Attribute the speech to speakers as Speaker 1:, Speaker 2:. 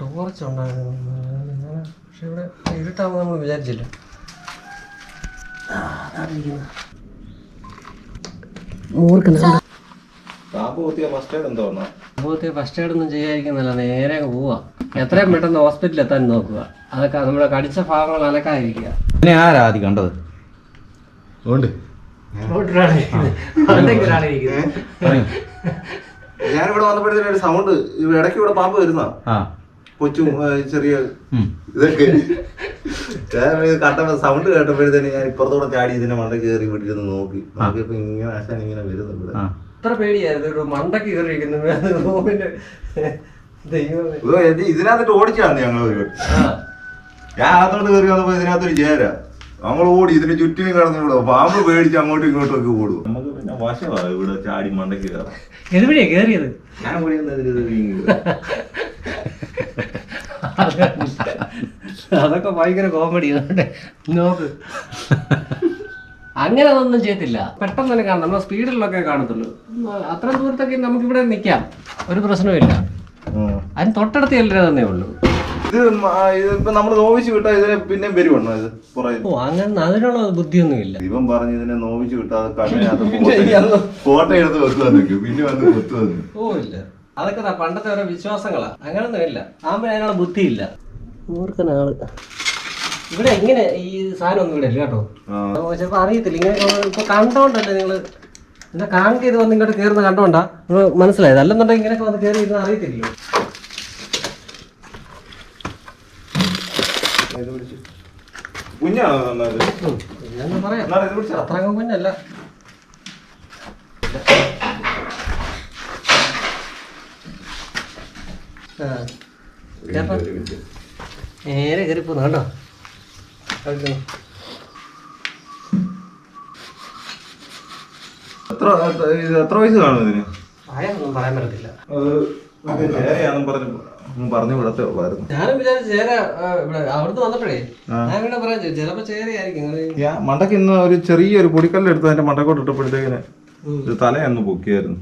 Speaker 1: Torch ഉണ്ടായിരുന്നു. പക്ഷെ ഇവിടെ ഇരുട്ടാവുമ്പോൾ നമ്മൾ വിചാരിച്ചില്ല. മൂർക്കന
Speaker 2: പാമ്പ് ഫസ്റ്റ് എയ്ഡ്?
Speaker 1: ഫസ്റ്റ് എയ്ഡ് ഒന്നും ചെയ്യാതിരിക്കുന്നല്ല നേരെ പോവാ. എത്രയും പെട്ടെന്ന് ഹോസ്പിറ്റലിൽ എത്താൻ നോക്കുക. അതൊക്കെ നമ്മുടെ കടിച്ച ഭാഗങ്ങൾ അലക്കാതിരിക്കുക.
Speaker 2: ഇതിനെ ആരാ ആദ്യം കണ്ടത്? ഉണ്ട് ഞാനിവിടെ വന്നപ്പോഴത്തേനും ഒരു സൗണ്ട് ഇടയ്ക്ക് ഇവിടെ പാമ്പ് വരുന്ന കൊച്ചും ചെറിയ ഇതൊക്കെ. കണ്ടപ്പോ സൗണ്ട് കേട്ടപ്പോഴത്തേന് ഞാൻ ഇപ്പുറത്തോടെ ചാടി ഇതിന്റെ മണ്ട കയറി വീട്ടിൽ നോക്കി. നോക്കിയപ്പോ ഇങ്ങനെ ആശാൻ ഇങ്ങനെ വരുന്നു
Speaker 1: എത്ര പേടിയായിരുന്നു. ഒരു മണ്ടക്ക് കീറിയിരിക്കുന്നു റൂമിന്റെ
Speaker 2: ഇതിനകത്തിട്ട് ഓടിച്ചാണ് ഞങ്ങൾ ഒരു. ഞാൻ അകത്തോട്ട് കയറി വന്നപ്പോ ഇതിനകത്തൊരു ചേര. നമ്മൾ ഓടി ഇതിന് ചുറ്റിനും കിടന്നു പാമ്പ് പേടിച്ച് അങ്ങോട്ടും ഇങ്ങോട്ടും ഒക്കെ ഓടും. നമുക്ക് പിന്നെ വശമാണ് ഇവിടെ ചാടി മണ്ടക്ക് കയറാം
Speaker 1: എതുവഴിയാ കയറിയത്
Speaker 2: ഞാൻ
Speaker 1: അതൊക്കെ ഭയങ്കര കോമഡി നോക്ക്. അങ്ങനെ അതൊന്നും ചെയ്യത്തില്ല. പെട്ടെന്ന് തന്നെ കാണാം. നമ്മൾ സ്പീഡിലൊക്കെ കാണത്തുള്ളൂ. അത്ര ദൂരത്തൊക്കെ നമുക്ക് ഇവിടെ നിൽക്കാം ഒരു പ്രശ്നവുമില്ല. അതിന് തൊട്ടടുത്ത് ചെല്ലരുത് തന്നേ ഉള്ളൂ.
Speaker 2: ഇത് നമ്മൾ നോവിച്ച് ഇതിനെ പിന്നെ വരുവണ്ണോ ഇത്
Speaker 1: ഓ അങ്ങനെ അതിനുള്ള ബുദ്ധിയൊന്നുമില്ല.
Speaker 2: ഇവൻ പറഞ്ഞു ഇതിനെ നോവിച്ച് വിട്ടാ അത് കണ്ണിനകത്ത് ഫോട്ടോ എടുത്ത് വെക്കുക പിന്നെ വന്ന് കൊത്തു
Speaker 1: ഓ ഇല്ല. അതൊക്കെ പണ്ടത്തെ ഓരോ വിശ്വാസങ്ങളാ. അങ്ങനൊന്നും ഇല്ല. ആകുമ്പോൾ അതിനുള്ള ബുദ്ധിയില്ല. മൂർഖനാൾ. ഇവിടെ എങ്ങനെ ഈ സാധനം ഒന്നും ഇവിടെ ഇല്ല കേട്ടോ. ചിലപ്പോൾ അറിയത്തില്ല. ഇങ്ങനെ ഇപ്പൊ കണ്ടോണ്ടല്ലേ നിങ്ങൾ? എന്നാ കാണുക ഇത് വന്ന് ഇങ്ങോട്ട് കയറുന്ന കണ്ടോണ്ടാ? നിങ്ങൾ മനസ്സിലായത് അല്ലെന്നുണ്ടെങ്കിൽ ഇങ്ങനെയൊക്കെ വന്ന് കയറി ഇരുന്ന്.
Speaker 2: കുഞ്ഞാണോ
Speaker 1: പറയാ. അത്ര കുഞ്ഞല്ല. നേരെ കയറിപ്പോന്നു കേട്ടോ കണ്ടോ.
Speaker 2: എത്ര വയസ്സ് കാണും ഇതിന്?
Speaker 1: പ്രായമൊന്നും പറയാൻ പറ്റത്തില്ല.
Speaker 2: അത് മറ്റേ പറഞ്ഞു പറഞ്ഞു വിടത്തേ ഉള്ളായിരുന്നു
Speaker 1: ഞാനും വിചാരിച്ചു ചേര ആ, ഇവിടെ അവിടുന്ന് വന്നപ്പോഴേ ഞാൻ ഇവിടെ പറയാൻ ചോദിച്ചു ചിലപ്പോ ചേരയായിരിക്കും നിങ്ങൾ
Speaker 2: ഞാൻ മണ്ടയ്ക്ക് ഇന്ന് ഒരു ചെറിയൊരു പൊടിക്കല്ല് എടുത്ത് അതിന്റെ മണ്ടക്കോട്ട് ഇട്ടപ്പോഴത്തേക്കിന് ഇത് തലയൊന്ന് പൊക്കിയായിരുന്നു.